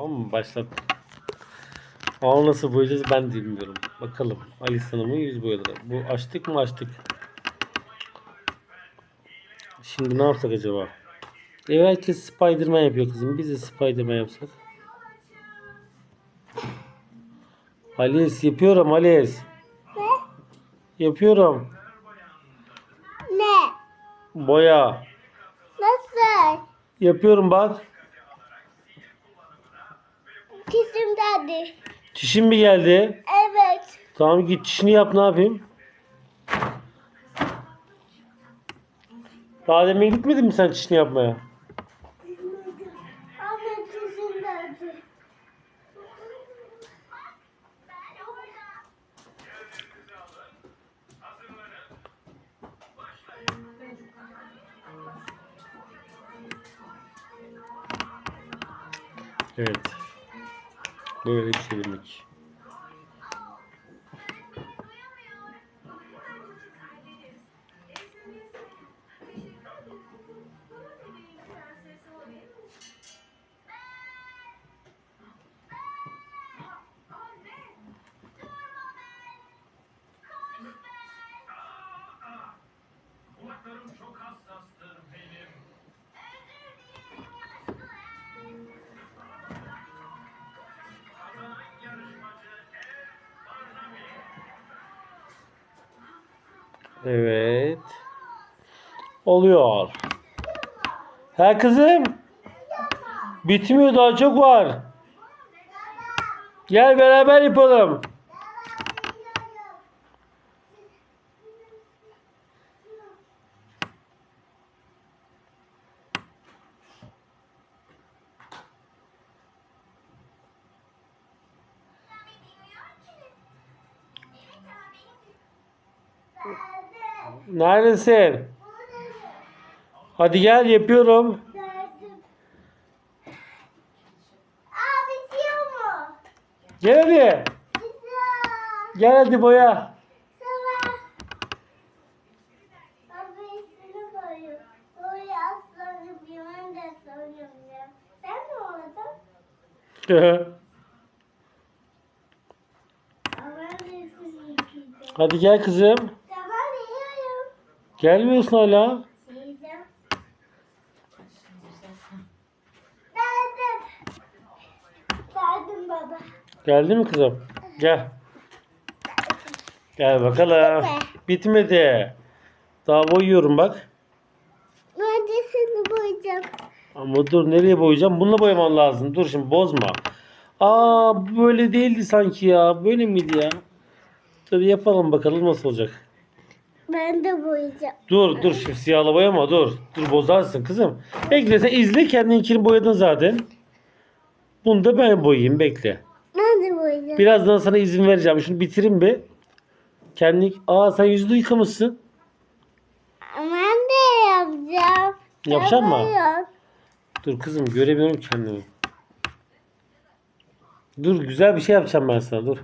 Tamam mı? Başlat. Ama nasıl boyayacağız ben de bilmiyorum. Bakalım. Ali Hanım'ın yüz boyaları. Bu açtık mı açtık. Şimdi ne yapsak acaba? Ev herkes Spiderman yapıyor kızım. Biz de Spiderman yapsak. Alice yapıyorum Alice. Ne? Yapıyorum. Ne? Boya. Nasıl? Yapıyorum bak. Geldi. Çişim mi geldi? Evet. Tamam git çişini yap ne yapayım? Daha demin gitmedin mi sen çişini yapmaya? Ama kesim geldi. Evet. Böyle bir Evet. Oluyor. Ha kızım. Bitmiyor daha çok var. Gel beraber yapalım. Neredesin? Hadi gel yapıyorum. Aa bitiyor mu? Gel hadi. Gel hadi boya. Hadi gel kızım. Gelmiyorsun hala. Geldim. Geldim baba. Geldi mi kızım? Gel. Gel bakalım. Bitmedi. Daha boyuyorum bak. Ben de seni boyayacağım. Ama dur nereye boyayacağım? Bununla boyaman lazım. Dur şimdi bozma. Aa böyle değildi sanki ya. Böyle miydi ya? Dur yapalım bakalım nasıl olacak. Ben de boyayacağım. Dur dur şu siyahla boyama dur. Dur bozarsın kızım. Bekle sen izle kendininkini boyadın zaten. Bunu da ben boyayayım bekle. Ben de boyayacağım. Birazdan sana izin vereceğim. Şunu bitireyim bir. Kendi... Aa sen yüzünü yıkamışsın. Ben de yapacağım. Yapacak mı? Yapıyorum. Dur kızım göremiyorum kendimi. Dur güzel bir şey yapacağım ben sana dur.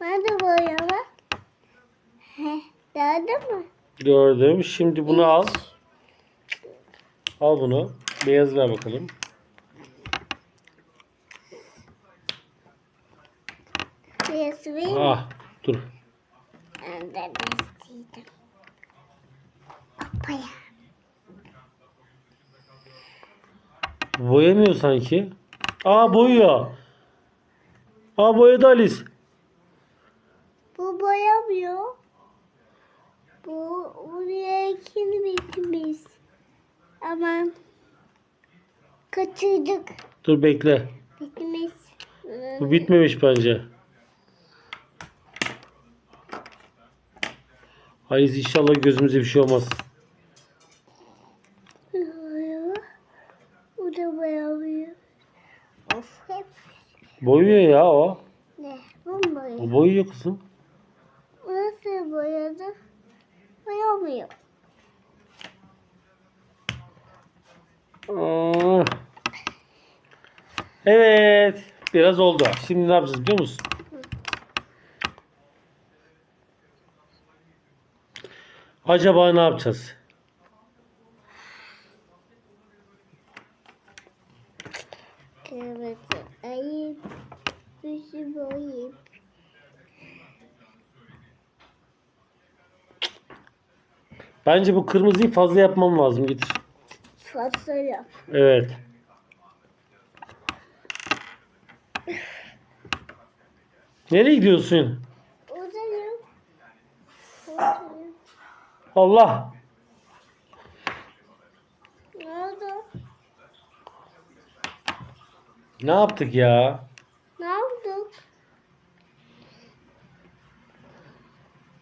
Ben de boyayalım. Heh, Gördün mü? Gördüm. Şimdi bunu al. Al bunu. Beyaz ver bakalım. Burası benim. Ah dur. Ben de bestiydim. Papaya. Boyamıyor sanki. Aa boyuyor. Aa boyadı Alice. Bu boyamıyor. Bu buraya ikini bitmiş. Aman. Kaçırdık. Dur bekle. Bitmiş. Bu bitmemiş bence. Alice inşallah gözümüze bir şey olmaz. Boyuyor. Bu da boyamıyor. Of hep Boyuyor ya o. ne? Bu mu boyuyor? O boyuyor kızım. Nasıl boyadı? Boyamıyor. Aa. Evet. Biraz oldu. Şimdi ne yapacağız biliyor musun? Acaba ne yapacağız? Evet. boyayıp, yüzü boyayıp. Bence bu kırmızıyı fazla yapmam lazım. Getir. Yap. Evet. Nereye gidiyorsun? Uzayım. Allah. Ne oldu? Ne yaptık ya? Ne yaptık?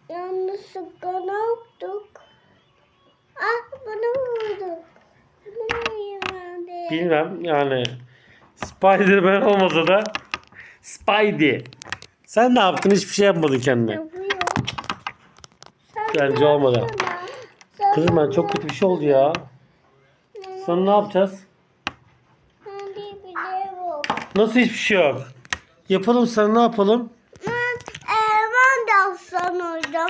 Yanlışlıkla ne yaptık? Ah bana vurdu. Bana yemendi. Bilmem yani. Spider-Man olmasa da Spidey. Sen ne yaptın? Hiçbir şey yapmadın kendine. Bence olmadı. Kızım ben çok kötü bir şey oldu ya. Sana ne yapacağız? Nasıl hiçbir şey yok? Yapalım sana ne yapalım? De aslan olacağım.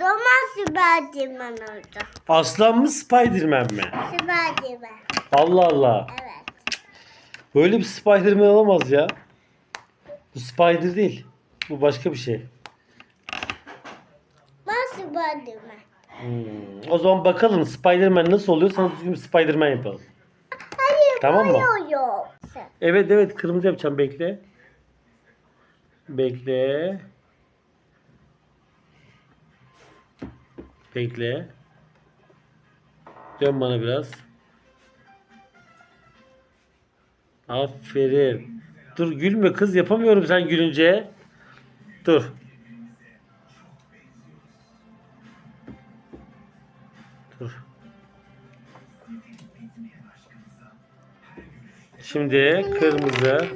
Ben Süperdimen olacağım. Aslan mı Spider-Man mi? Süperdimen. Allah Allah. Evet. Böyle bir Spider-Man olamaz ya. Bu Spider değil. Bu başka bir şey. Ben Süperdimen. Hmm. O zaman bakalım Spider-Man nasıl oluyor? Sana düzgün bir Spider-Man yapalım. Hayır Tamam mı? yok. Evet evet kırmızı yapacağım bekle. Bekle. Bekle. Dön bana biraz. Aferin. Dur gülme kız yapamıyorum sen gülünce. Dur. Dur. Şimdi kırmızı.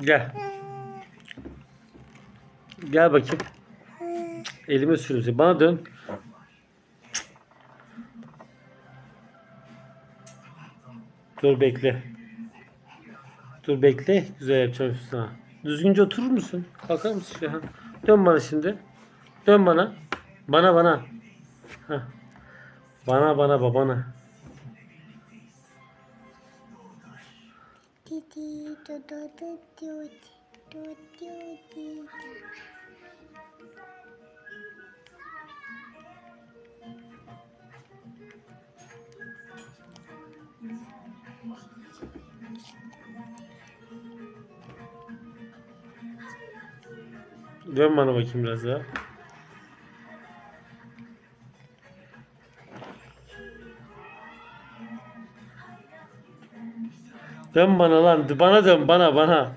Gel. Gel bakayım. Elime sürüyorsun. Bana dön. Dur bekle. Dur bekle. Güzel yapacağım sana. Düzgünce oturur musun? Kalkar mısın? Şöyle. Dön bana şimdi. Dön bana. Bana bana. Heh. Bana bana babana. Dön bana bakayım biraz daha. Dön bana lan. Bana dön bana bana.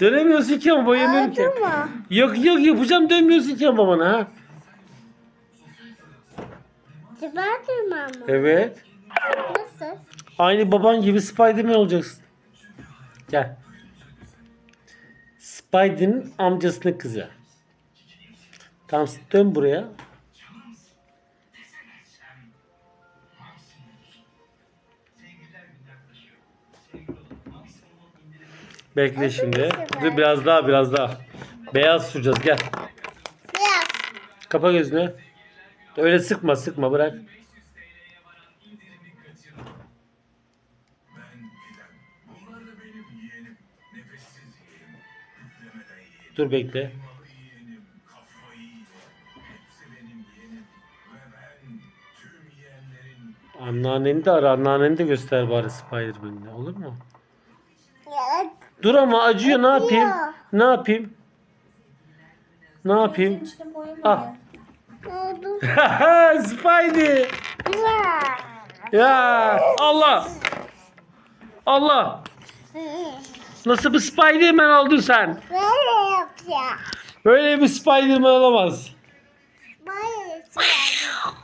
Dönemiyorsun ki ama boyamıyorum ki. Acıma. Yok yok yapacağım dönmüyorsun ki ama bana ha. Mi? Evet. Nasıl? Aynı baban gibi Spiderman olacaksın. Gel. Spider'ın amcasının kızı. Tamam dön buraya. Bekle şimdi. Dur biraz daha biraz daha. Beyaz süreceğiz gel. Beyaz. Kapa gözünü. Öyle sıkma sıkma bırak. Tüm yeğenlerin Anneanneni de ara. Anneanneni de göster bari Spiderman'ini. Olur mu? Dur ama acıyor. Ne yapayım? Ne yapayım? Ne yapayım? Ah. Ne oldu? Spidey. Ya Allah. Allah. Nasıl bir Spiderman oldun sen? Böyle yapacağım. Böyle bir Spiderman olamaz. Böyle yapacağım.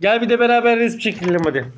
Gel bir de beraber resim çekelim hadi.